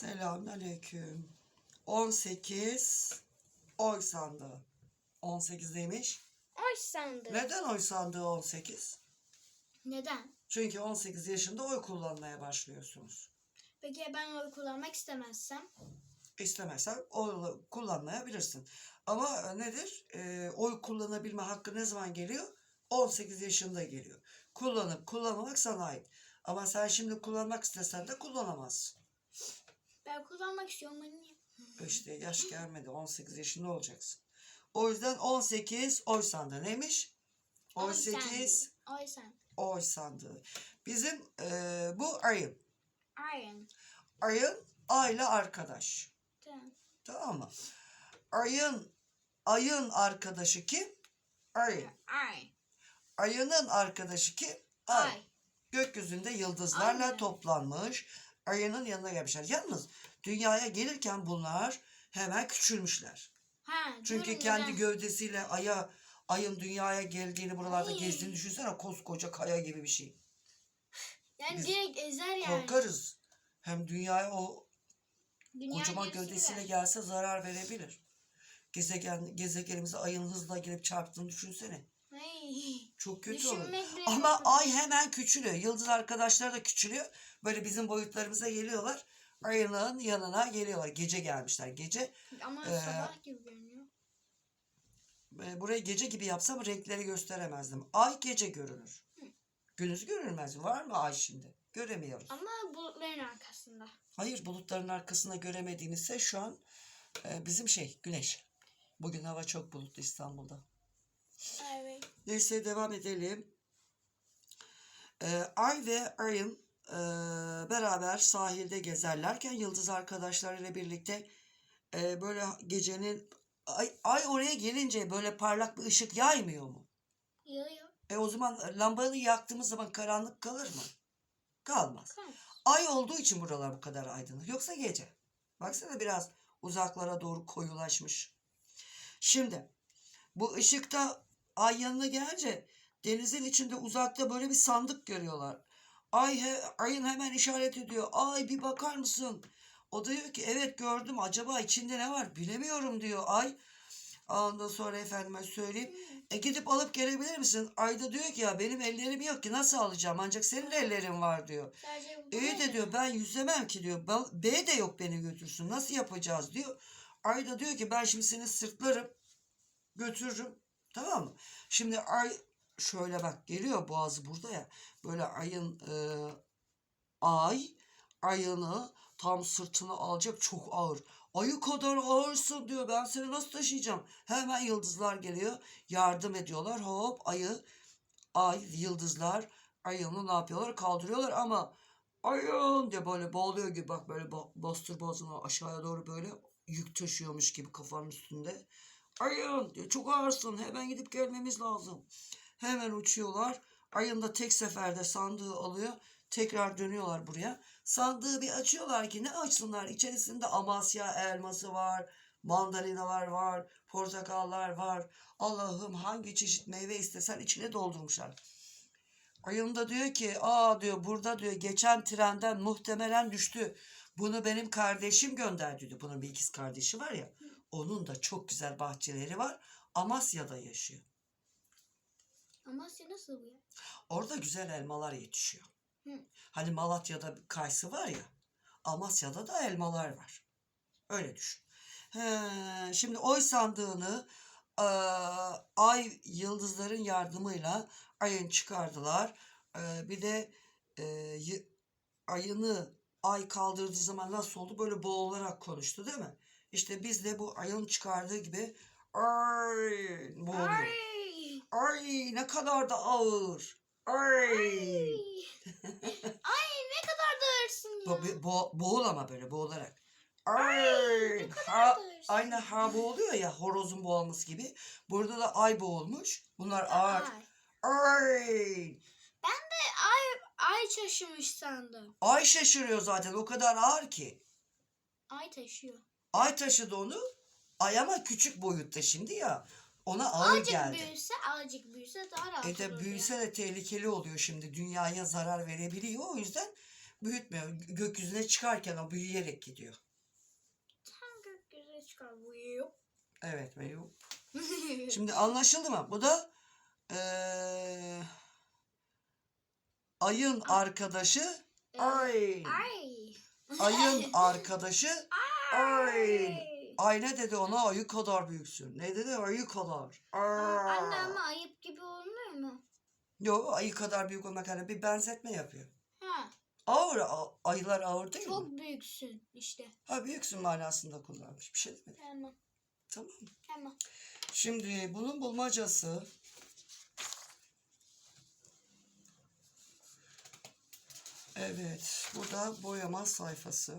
Selamünaleyküm. 18 oy sandığı. 18 demiş. Oy sandı. Neden oy sandığı 18? Neden? Çünkü 18 yaşında oy kullanmaya başlıyorsunuz. Peki ya ben oy kullanmak istemezsem? İstemezsen oy kullanmayabilirsin. Ama e, nedir? Ee, oy kullanabilme hakkı ne zaman geliyor? 18 yaşında geliyor. Kullanıp kullanmamak sana ait. Ama sen şimdi kullanmak istesen de kullanamazsın. Ben kullanmak istiyorum anne. İşte yaş gelmedi. 18 yaşında olacaksın. O yüzden 18 oy sandığı neymiş? Oy 18 Oy sen. oy sandığı. Bizim eee, bu ayın. Iron. Ayın ayla arkadaş. Tamam. Tamam mı? Ayın ayın arkadaşı kim? Ayın. Ay. Ayının arkadaşı kim? Ay. Ay. Gökyüzünde yıldızlarla Aynen. toplanmış. Ayının yanına gelmişler. Yalnız dünyaya gelirken bunlar hemen küçülmüşler. Ha, Çünkü kendi gövdesiyle aya ayın dünyaya geldiğini buralarda Ay. gezdiğini düşünsene koskoca kaya gibi bir şey. Yani biz direkt ezer yani. Korkarız. Hem dünyaya o Dünya kocaman gövdesiyle ver. gelse zarar verebilir. Gezegen gezegenimize ayın hızla girip çarptığını düşünsene. Çok kötü olur. Düşünmek bile Ama ay hemen küçülüyor. Yıldız arkadaşları da küçülüyor. Böyle bizim boyutlarımıza geliyorlar. Ayının yanına geliyorlar. Gece gelmişler. Gece Ama Ee, sabah gibi görünüyor. e, burayı gece gibi yapsam renkleri gösteremezdim. Ay gece görünür. Gündüz görülmez. Var mı ay şimdi? Göremiyoruz. Ama bulutların arkasında. Hayır bulutların arkasında göremediğinizse şu an e, bizim şey güneş. Bugün hava çok bulutlu İstanbul'da. Evet. Neyse devam edelim. Ee, Ay ve Ay'ın e, beraber sahilde gezerlerken yıldız arkadaşlarıyla birlikte e, böyle gecenin ay, ay oraya gelince böyle parlak bir ışık yaymıyor mu? Yağıyor. E o zaman lambayı yaktığımız zaman karanlık kalır mı? Kalmaz. Kalk. Ay olduğu için buralar bu kadar aydınlık. Yoksa gece. Baksana biraz uzaklara doğru koyulaşmış. Şimdi bu ışıkta ay yanına gelince denizin içinde uzakta böyle bir sandık görüyorlar. Ay he, ayın hemen işaret ediyor. Ay bir bakar mısın? O da diyor ki evet gördüm. Acaba içinde ne var? Bilemiyorum diyor ay. Ondan sonra efendime söyleyeyim. E gidip alıp gelebilir misin? Ay da diyor ki ya benim ellerim yok ki nasıl alacağım? Ancak senin ellerin var diyor. İyi de diyor ben yüzemem ki diyor. B de yok beni götürsün. Nasıl yapacağız diyor. Ay da diyor ki ben şimdi seni sırtlarım. Götürürüm. Tamam mı? Şimdi ay şöyle bak geliyor boğazı burada ya. Böyle ayın e, ay ayını tam sırtına alacak çok ağır. Ayı kadar ağırsın diyor. Ben seni nasıl taşıyacağım? Hemen yıldızlar geliyor. Yardım ediyorlar. Hop ayı ay yıldızlar ayını ne yapıyorlar? Kaldırıyorlar ama ayın diye böyle boğuluyor gibi bak böyle bastır boğazına aşağıya doğru böyle yük taşıyormuş gibi kafanın üstünde. Ayın diyor çok ağırsın hemen gidip gelmemiz lazım. Hemen uçuyorlar. Ayın da tek seferde sandığı alıyor. Tekrar dönüyorlar buraya. Sandığı bir açıyorlar ki ne açsınlar? İçerisinde amasya elması var, mandalinalar var, portakallar var. Allah'ım hangi çeşit meyve istesen içine doldurmuşlar. Ayın da diyor ki aa diyor burada diyor geçen trenden muhtemelen düştü. Bunu benim kardeşim gönderdi diyor. Bunun bir ikiz kardeşi var ya. Onun da çok güzel bahçeleri var. Amasya'da yaşıyor. Amasya nasıl bu ya? Orada güzel elmalar yetişiyor. Hı. Hani Malatya'da kayısı var ya. Amasya'da da elmalar var. Öyle düşün. He, şimdi oy sandığını eee, ay yıldızların yardımıyla ayın çıkardılar. Eee, bir de y- ayını ay kaldırdığı zaman nasıl oldu? Böyle boğularak konuştu değil mi? İşte biz de bu ayın çıkardığı gibi ay boğuluyor. Ay. Ay ne kadar da ağır. Ay. Ay. Ay ne kadar da ağırsın ya. Bo- bo- bo- boğul ama böyle boğularak. Ay, Ay. ne kadar Ha, aynı ha boğuluyor ya horozun boğulması gibi. Burada da ay boğulmuş. Bunlar ağır. Ay. Ay. Ay, ay taşımış sandım. Ay şaşırıyor zaten o kadar ağır ki. Ay taşıyor. Ay taşıdı onu. Ay ama küçük boyutta şimdi ya. Ona ağır Azıcık geldi. büyüse, azıcık büyüse daha rahat E de olur büyüse de tehlikeli oluyor şimdi. Dünyaya zarar verebiliyor. O yüzden büyütmüyor. Gökyüzüne çıkarken o büyüyerek gidiyor. Tam gökyüzüne çıkar bu yok. Evet ve yok. Şimdi anlaşıldı mı? Bu da eee, ayın arkadaşı ay. Ay. Ayın arkadaşı ay. Ay. Ay ne dedi ona? Ayı kadar büyüksün. Ne dedi? Ayı kadar. Aa, Anne ama ayıp gibi olmuyor mu? Yok ayı kadar büyük olmak hani bir benzetme yapıyor. Ha, Ağır, a- ayılar ağır değil mi? çok büyüksün işte. Ha büyüksün manasında kullanmış. Bir şey demedim. Tamam. Tamam? Tamam. Şimdi bunun bulmacası Evet, bu da boyama sayfası.